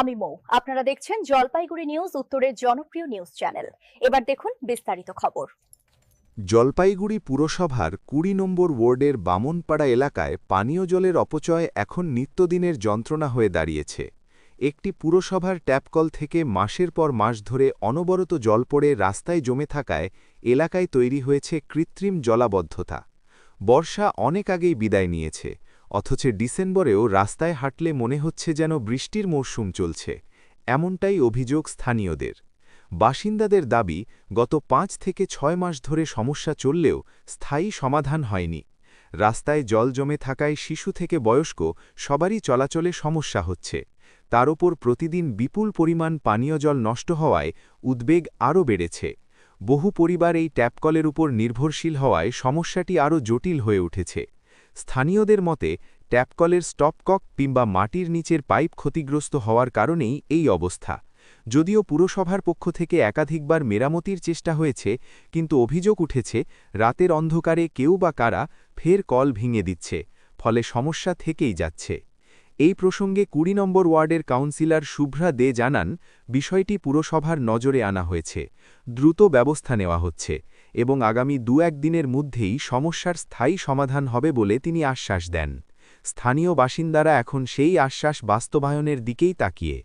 আমি মৌ। আপনারা দেখছেন জলপাইগুড়ি নিউজ, উত্তরের জনপ্রিয় নিউজ চ্যানেল। এবার দেখুন বিস্তারিত খবর। জলপাইগুড়ি পুরসভার কুড়ি নম্বর ওয়ার্ডের বামনপাড়া এলাকায় পানীয় জলের অপচয় এখন নিত্যদিনের যন্ত্রণা হয়ে দাঁড়িয়েছে। একটি পুরসভার ট্যাপকল থেকে মাসের পর মাস ধরে অনবরত জল পড়ে রাস্তায় জমে থাকায় এলাকায় তৈরি হয়েছে কৃত্রিম জলাবদ্ধতা। বর্ষা অনেক আগেই বিদায় নিয়েছে। অথচ ডিসেম্বরেও রাস্তায় হাঁটলে মনে হচ্ছে যেন বৃষ্টির মরশুম চলছে, এমনটাই অভিযোগ স্থানীয়দের। বাসিন্দাদের দাবি, গত পাঁচ থেকে ছয় মাস ধরে সমস্যা চললেও স্থায়ী সমাধান হয়নি। রাস্তায় জল জমে থাকায় শিশু থেকে বয়স্ক সবারই চলাচলে সমস্যা হচ্ছে। তার ওপর প্রতিদিন বিপুল পরিমাণ পানীয় জল নষ্ট হওয়ায় উদ্বেগ আরও বেড়েছে। বহু পরিবার এই ট্যাপকলের উপর নির্ভরশীল হওয়ায় সমস্যাটি আরও জটিল হয়ে উঠেছে। স্থানীয়দের মতে, ট্যাপকলের স্টপকক কিংবা মাটির নিচের পাইপ ক্ষতিগ্রস্ত হওয়ার কারণেই এই অবস্থা। যদিও পুরসভার পক্ষ থেকে একাধিকবার মেরামতির চেষ্টা হয়েছে, কিন্তু অভিযোগ উঠেছে, রাতের অন্ধকারে কেউ বা কারা ফের কল ভেঙে দিচ্ছে, ফলে সমস্যা থেকেই যাচ্ছে। এই প্রসঙ্গে কুড়ি নম্বর ওয়ার্ডের কাউন্সিলর শুভ্রা দে জানান, বিষয়টি পুরসভার নজরে আনা হয়েছে, দ্রুত ব্যবস্থা নেওয়া হচ্ছে। এবং আগামী দু এক দিনের মধ্যেই সমস্যার স্থায়ী সমাধান হবে বলে তিনি আশ্বাস দেন। স্থানীয় বাসিন্দারা এখন সেই আশ্বাস বাস্তবায়নের দিকেই তাকিয়ে।